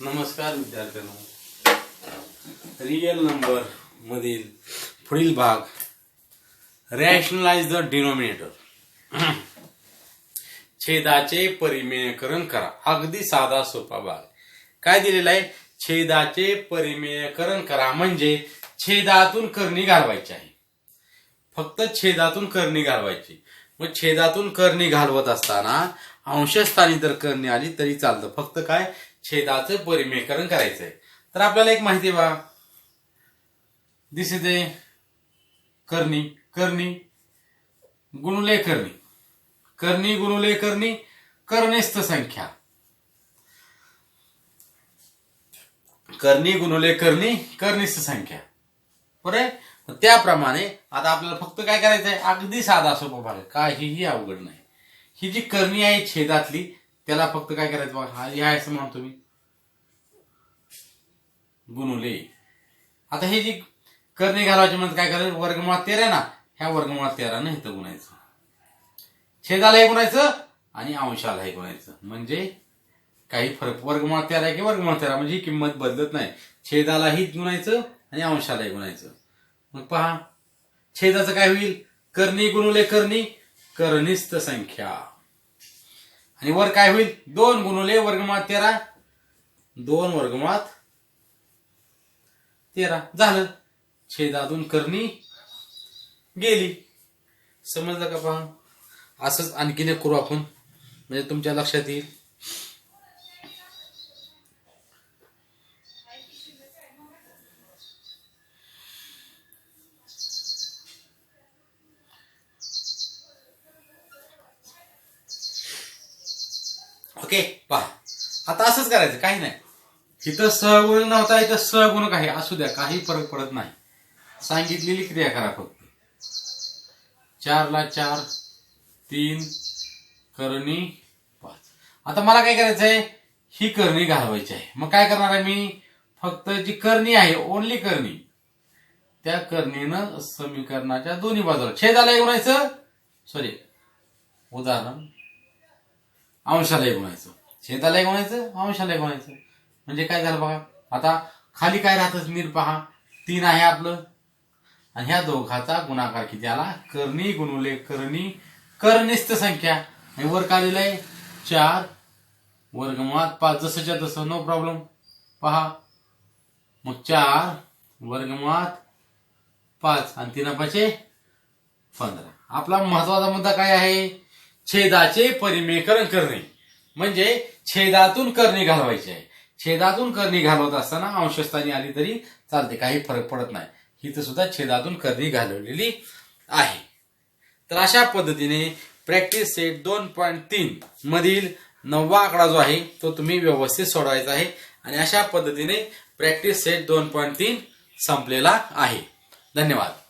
नमस्कार विद्यार्थ्यांनो. Real number मधील पुढील भाग रॅशनलाइज द डिनोमिनेटर छेदाचे परिमेयकरण करा. अगदी साधा सोपा भाग. काय दिलेला आहे? छेदाचे परिमेयकरण करा. म्हणजे छेदातून करणी घालवायची आहे. फक्त छेदातून करणी घालवायची. मग छेदातून करणी घालवत असताना अंशस्थानी जर करणी आली तरी चालतं. फक्त काय? छेदाचं परिमेकरण करायचंय. तर आपल्याला एक माहिती बा. दिसते करणी करणी गुणुले करणी. करणी गुणुले करणी कर्णिस्थ संख्या. करणी गुणुले करणी कर्निस्थ संख्या. बरं त्याप्रमाणे आता आपल्याला फक्त काय करायचं आहे अगदी साधा सोपा भाग काहीही अवघड नाही. ही जी करणी आहे छेदातली त्याला फक्त काय करायचं बघा हा आहे असं म्हणतो मी गुणुले. आता हे जी करणी घालवायची म्हणजे काय करायचं? वर्गमुळात तेरा ना ह्या वर्गमुळात तेरा ना इथं गुणायचं. छेदाला हे गुणायचं आणि अंशाला हे गुणायचं. म्हणजे काही फरक वर्गमुळात तेरा आहे की वर्गमुळात तेरा? म्हणजे ही किंमत बदलत नाही. छेदालाही गुणायचं आणि अंशालाही गुणायचं. मग पहा छेदाचं काय होईल? कर्णी गुणुले कर्णी कर्णिस्थ संख्या. आणि वर काय होईल? दोन गुणुले वर्गमुळात तेरा. दोन वर्गमुळात तेरा. झालं. छेदातून करणी गेली. समजलं का पहा? असंच आणखीन एक करू आपण. म्हणजे तुमच्या लक्षात येईल. ओके पहा. आता असंच करायचं काही नाही. इथं सहगुण नव्हता इथं सहगुणक आहे असू द्या काही फरक पडत नाही. सांगितलेली क्रिया करा फक्त. चारला चार तीन करणी पाच. आता मला काय करायचं आहे ही करणी घालवायची आहे. मग काय करणार आहे मी? फक्त जी करणी आहे ओनली करणी त्या करणीनं समीकरणाच्या दोन्ही बाजूला. छेदाला गुणायचं सॉरी उदाहरण. अंशाला गुणायचं. छेदाला गुणायचं अंशाला गुणायचं. म्हणजे काय झालं बघा? आता खाली काय राहतच नीर पहा. तीन आहे आपलं. आणि ह्या दोघाचा गुणाकार किती आला? करणी गुणवले करणी कर्निस्थ संख्या. आणि वर काय आहे चार. वर्गमुळात पाच जसंच्या तसं नो प्रॉब्लेम पहा. मग चार. वर्गमुळात पाच. आणि तीन पाचे पंधरा. आपला महत्त्वाचा मुद्दा काय आहे? छेदाचे परिमेकरण करणे. म्हणजे छेदातून करणे घालवायची. आहे छेदातून करणी घालवत असताना अंशस्थानी आली तरी चालते काही फरक पडत नाही. हिथं सुद्धा छेदातून करणी घालवलेली आहे. तर अशा पद्धतीने प्रॅक्टिस सेट दोन पॉईंट तीन मधील नववा आकडा जो आहे तो तुम्ही व्यवस्थित सोडवायचा आहे आणि अशा पद्धतीने प्रॅक्टिस सेट दोन पॉईंट तीन संपलेला आहे. धन्यवाद.